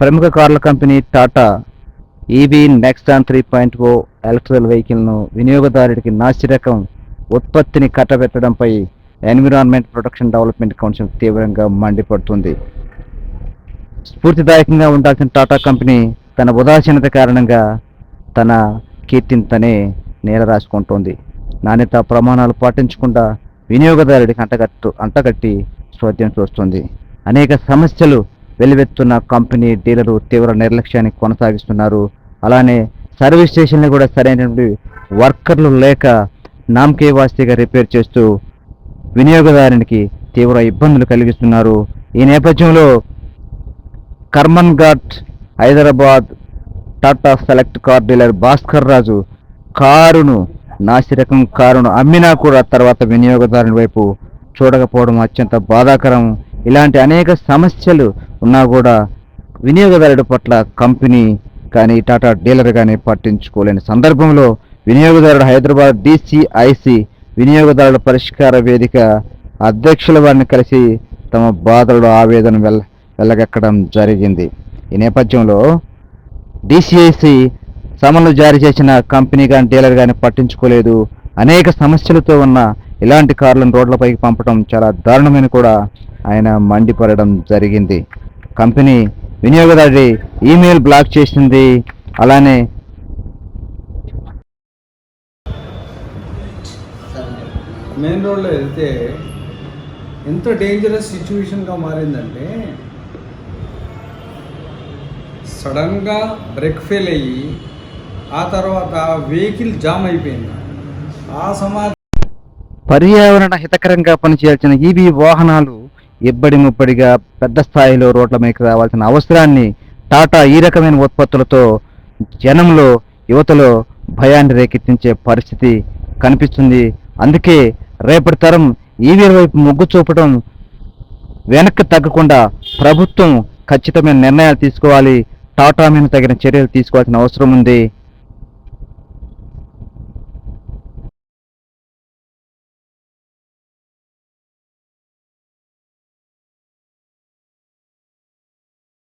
ప్రముఖ కార్ల company Tata EV Nexon three point O electrical వెహికల్ను వినియోగదారుడికి నాసిరకం ఉత్పత్తిని కట్టబెట్టడంపై ఎన్విరాన్మెంట్ ప్రొటెక్షన్ డెవలప్మెంట్ కౌన్సిల్ తీవ్రంగా మండిపడుతుంది. స్ఫూర్తిదాయకంగా ఉండాల్సిన టాటా కంపెనీ తన ఉదాసీనత కారణంగా తన కీర్తిని తనే నేల రాసుకుంటోంది. నాణ్యత ప్రమాణాలు పాటించకుండా వినియోగదారుడికి అంటగట్టు అంటగట్టి స్వాధ్యం చూస్తుంది. అనేక సమస్యలు వెలువెత్తున్న కంపెనీ డీలరు తీవ్ర నిర్లక్ష్యాన్ని కొనసాగిస్తున్నారు. అలానే సర్వీస్ స్టేషన్లు కూడా సరైనటువంటి వర్కర్లు లేక నామకే వాస్తీగా రిపేర్ చేస్తూ వినియోగదారునికి తీవ్ర ఇబ్బందులు కలిగిస్తున్నారు. ఈ నేపథ్యంలో Karman Ghat Hyderabad Tata select car dealer Bhaskar Raju కారును నాసిరకం కారును అమ్మినా కూడా తర్వాత వినియోగదారుని వైపు చూడకపోవడం అత్యంత బాధాకరం. ఇలాంటి అనేక సమస్యలు ఉన్నా కూడా వినియోగదారుడి పట్ల కంపెనీ కానీ టాటా డీలర్ కానీ పట్టించుకోలేని సందర్భంలో వినియోగదారుడు హైదరాబాద్ డిసిఐసి వినియోగదారుల పరిష్కార వేదిక అధ్యక్షుల వారిని కలిసి తమ బాధలు ఆవేదన వెళ్ళ వెళ్ళగక్కడం జరిగింది. ఈ నేపథ్యంలో డిసిఐసి సమన్లు జారీ చేసిన కంపెనీ కానీ డీలర్ కానీ పట్టించుకోలేదు. అనేక సమస్యలతో ఉన్న ఇలాంటి కార్లను రోడ్లపైకి పంపడం చాలా దారుణమైన కూడా ఆయన మండిపడడం జరిగింది. కంపెనీ వినియోగదారుడి ఈమెయిల్ బ్లాక్ చేసింది. అలానే మెయిన్ రోడ్లో వెళ్తే ఎంత డేంజరస్ సిచ్యువేషన్గా మారిందంటే సడన్గా బ్రేక్ ఫెయిల్ అయ్యి ఆ తర్వాత వెహికల్ జామ్ అయిపోయింది. ఆ సమాజం పర్యావరణ హితకరంగా పనిచేయాల్సిన ఈవీ వాహనాలు ఇబ్బడి ముప్పడిగా పెద్ద స్థాయిలో రోడ్ల మీదకి రావాల్సిన అవసరాన్ని టాటా ఈ రకమైన ఉత్పత్తులతో జనంలో యువతలో భయాన్ని రేకెత్తించే పరిస్థితి కనిపిస్తుంది. అందుకే రేపటి తరం ఈవీల వైపు మొగ్గు చూపడం వెనక్కి తగ్గకుండా ప్రభుత్వం ఖచ్చితమైన నిర్ణయాలు తీసుకోవాలి. టాటా మీద తగిన చర్యలు తీసుకోవాల్సిన అవసరం ఉంది.